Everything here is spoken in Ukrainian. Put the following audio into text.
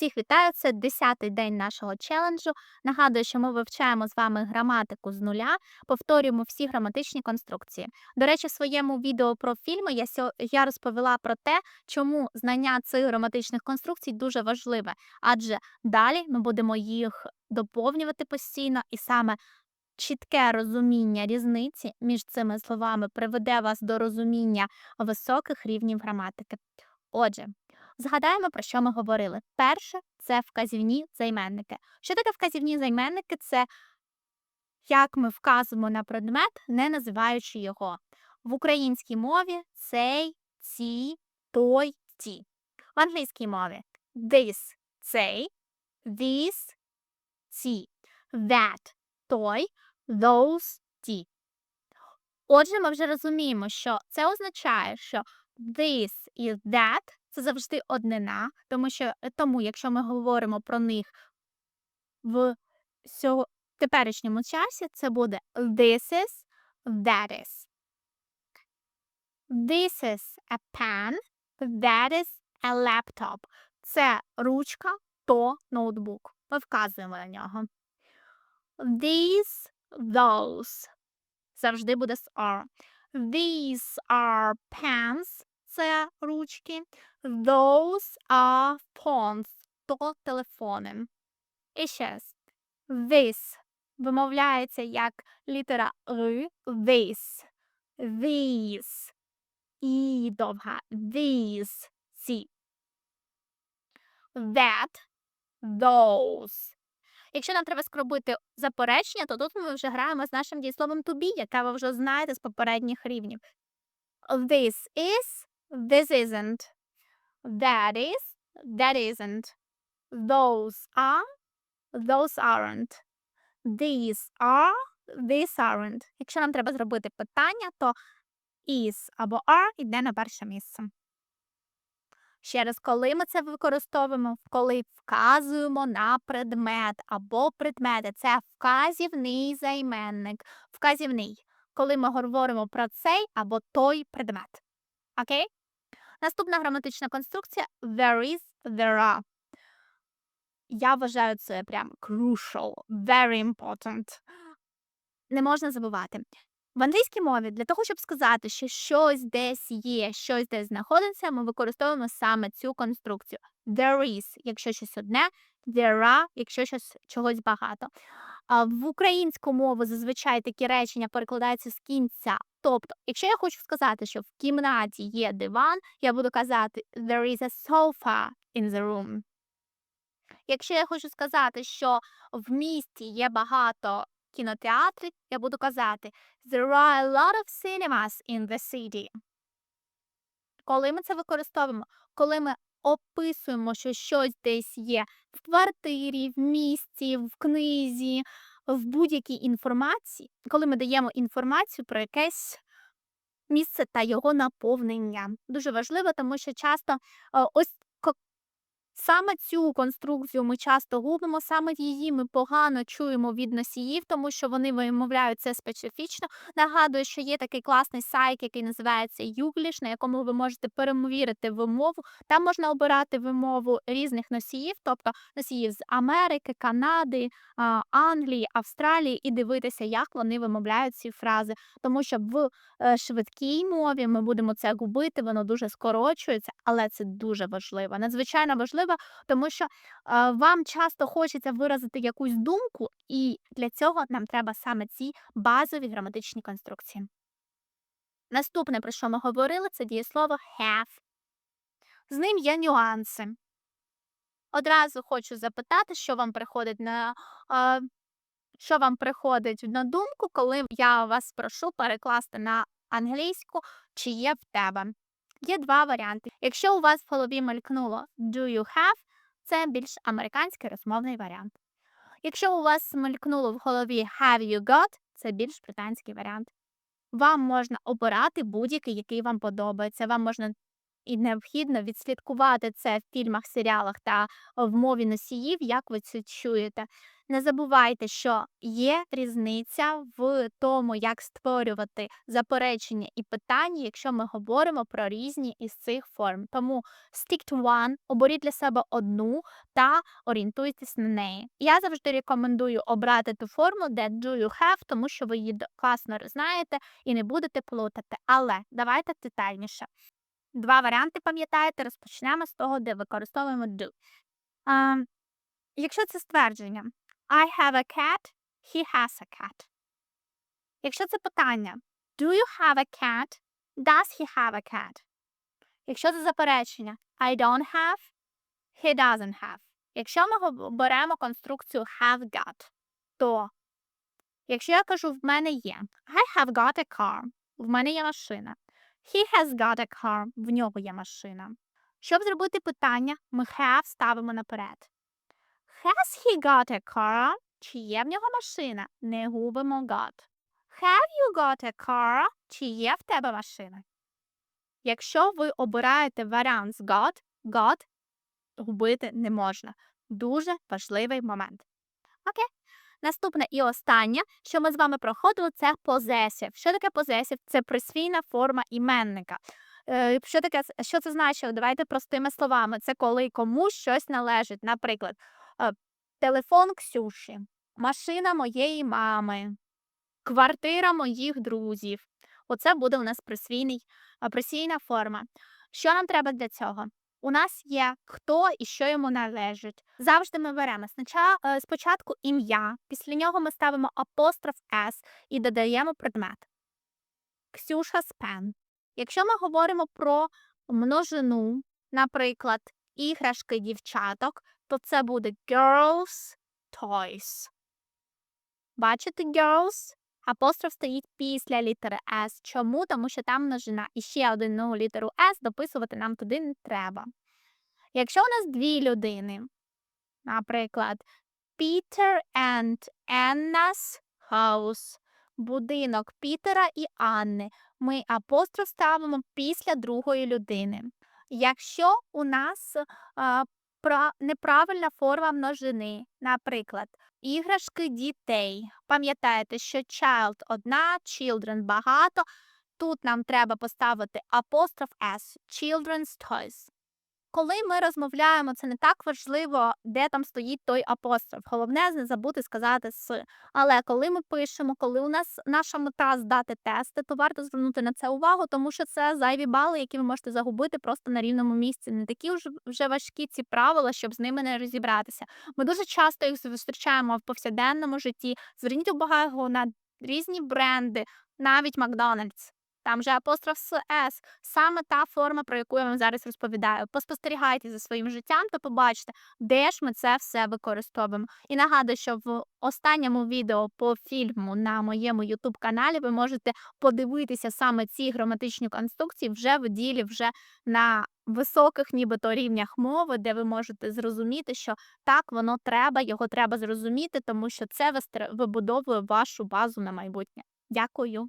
Всіх вітаю! Це 10-й день нашого челенджу. Нагадую, що ми вивчаємо з вами граматику з нуля, повторюємо всі граматичні конструкції. До речі, в своєму відео про фільми я, я розповіла про те, чому знання цих граматичних конструкцій дуже важливе, адже далі ми будемо їх доповнювати постійно, і саме чітке розуміння різниці між цими словами приведе вас до розуміння високих рівнів граматики. Отже, Згадаємо, про що ми говорили. Перше це вказівні займенники. Що таке вказівні займенники? Це як ми вказуємо на предмет, не називаючи його. В українській мові цей, ці, той, ті. В англійській мові this цей, this ці, that той, those ті. Отже, ми вже розуміємо, що це означає, що this і that це завжди однина, тому що е, тому, якщо ми говоримо про них в сьо- теперішньому часі, це буде this is, that is. This is a pen, that is a laptop. Це ручка, то ноутбук. Ми вказуємо на нього. These, those. Завжди буде з are. These are pens. Це ручки. Those are phones. То телефони. І ще. This вимовляється як літера Р. This. These. І довга. These. Ці. That. Those. Якщо нам треба скробити заперечення, то тут ми вже граємо з нашим дієсловом to be, яке ви вже знаєте з попередніх рівнів. This is, this isn't. That is, that isn't. Those are, those aren't. These are, these aren't. Якщо нам треба зробити питання, то is або are йде на перше місце. Ще раз, коли ми це використовуємо, коли вказуємо на предмет або предмети, це вказівний займенник. Вказівний, коли ми говоримо про цей або той предмет. Окей? Наступна граматична конструкція there is, there are. Я вважаю це прям crucial, very important. Не можна забувати. В англійській мові для того, щоб сказати, що щось десь є, щось десь знаходиться, ми використовуємо саме цю конструкцію. There is, якщо щось одне, there are, якщо щось чогось багато. В українську мову зазвичай такі речення перекладаються з кінця. Тобто, якщо я хочу сказати, що в кімнаті є диван, я буду казати there is a sofa in the room. Якщо я хочу сказати, що в місті є багато кінотеатрів, я буду казати There are a lot of cinemas in the city. Коли ми це використовуємо, коли ми описуємо, що щось десь є в квартирі, в місті, в книзі, в будь-якій інформації, коли ми даємо інформацію про якесь місце та його наповнення. Дуже важливо, тому що часто е, ось Саме цю конструкцію ми часто губимо, саме її ми погано чуємо від носіїв, тому що вони вимовляють це специфічно. Нагадую, що є такий класний сайт, який називається Югліш, на якому ви можете перемовірити вимову. Там можна обирати вимову різних носіїв, тобто носіїв з Америки, Канади, Англії, Австралії, і дивитися, як вони вимовляють ці фрази. Тому що в е, швидкій мові ми будемо це губити, воно дуже скорочується, але це дуже важливо. Надзвичайно важливо, тому що вам часто хочеться виразити якусь думку, і для цього нам треба саме ці базові граматичні конструкції. Наступне, про що ми говорили, це дієслово have. З ним є нюанси. Одразу хочу запитати, що вам приходить на е, що вам приходить на думку, коли я вас прошу перекласти на англійську, чи є в тебе. Є два варіанти. Якщо у вас в голові мелькнуло do you have, це більш американський розмовний варіант. Якщо у вас мелькнуло в голові have you got, це більш британський варіант. Вам можна обирати будь-який, який вам подобається. Вам можна і необхідно відслідкувати це в фільмах, серіалах та в мові носіїв, як ви це чуєте. Не забувайте, що є різниця в тому, як створювати заперечення і питання, якщо ми говоримо про різні із цих форм. Тому stick to one, оберіть для себе одну та орієнтуйтесь на неї. Я завжди рекомендую обрати ту форму, де do you have, тому що ви її класно знаєте і не будете плутати. Але давайте детальніше. Два варіанти пам'ятаєте, розпочнемо з того, де використовуємо do. А, якщо це ствердження I have a cat, he has a cat. Якщо це питання Do you have a cat? Does he have a cat? Якщо це заперечення I don't have, he doesn't have. Якщо ми беремо конструкцію have got, то якщо я кажу в мене є I have got a car, в мене є машина. He has got a car, в нього є машина. Щоб зробити питання, ми have ставимо наперед. Has he got a car? Чи є в нього машина? Не губимо got. Have you got a car? Чи є в тебе машина? Якщо ви обираєте варіант з got, got губити не можна. Дуже важливий момент. Наступне і останнє, що ми з вами проходили, це possessive. Що таке possessive? Це присвійна форма іменника. Е, Що таке, що це значить? Давайте простими словами. Це коли комусь щось належить. Наприклад, е, телефон Ксюші, машина моєї мами, квартира моїх друзів. Оце буде у нас присвійний, присвійна форма. Що нам треба для цього? У нас є хто і що йому належить. Завжди ми беремо спочатку, спочатку ім'я, після нього ми ставимо апостроф S і додаємо предмет. Ксюша Спен. Якщо ми говоримо про множину, наприклад, іграшки дівчаток, то це буде girls toys. Бачите girls? Апостроф стоїть після літери S. Чому? Тому що там множина. І ще одну літеру S дописувати нам туди не треба. Якщо у нас дві людини, наприклад, Peter and Anna's house, будинок Пітера і Анни, ми апостроф ставимо після другої людини. Якщо у нас а, пра- неправильна форма множини, наприклад, іграшки дітей. Пам'ятаєте, що child одна, children багато. Тут нам треба поставити апостроф S, children's toys. Коли ми розмовляємо, це не так важливо, де там стоїть той апостроф. Головне не забути сказати с. Але коли ми пишемо, коли у нас наша мета здати тести, то варто звернути на це увагу, тому що це зайві бали, які ви можете загубити просто на рівному місці. Не такі вже, важкі ці правила, щоб з ними не розібратися. Ми дуже часто їх зустрічаємо в повсякденному житті. Зверніть увагу на різні бренди, навіть Макдональдс. Там же апостроф з С, саме та форма, про яку я вам зараз розповідаю. Поспостерігайте за своїм життям та побачите, де ж ми це все використовуємо. І нагадую, що в останньому відео по фільму на моєму youtube каналі ви можете подивитися саме ці граматичні конструкції вже в ділі, вже на високих, нібито рівнях мови, де ви можете зрозуміти, що так воно треба, його треба зрозуміти, тому що це вибудовує вашу базу на майбутнє. Дякую.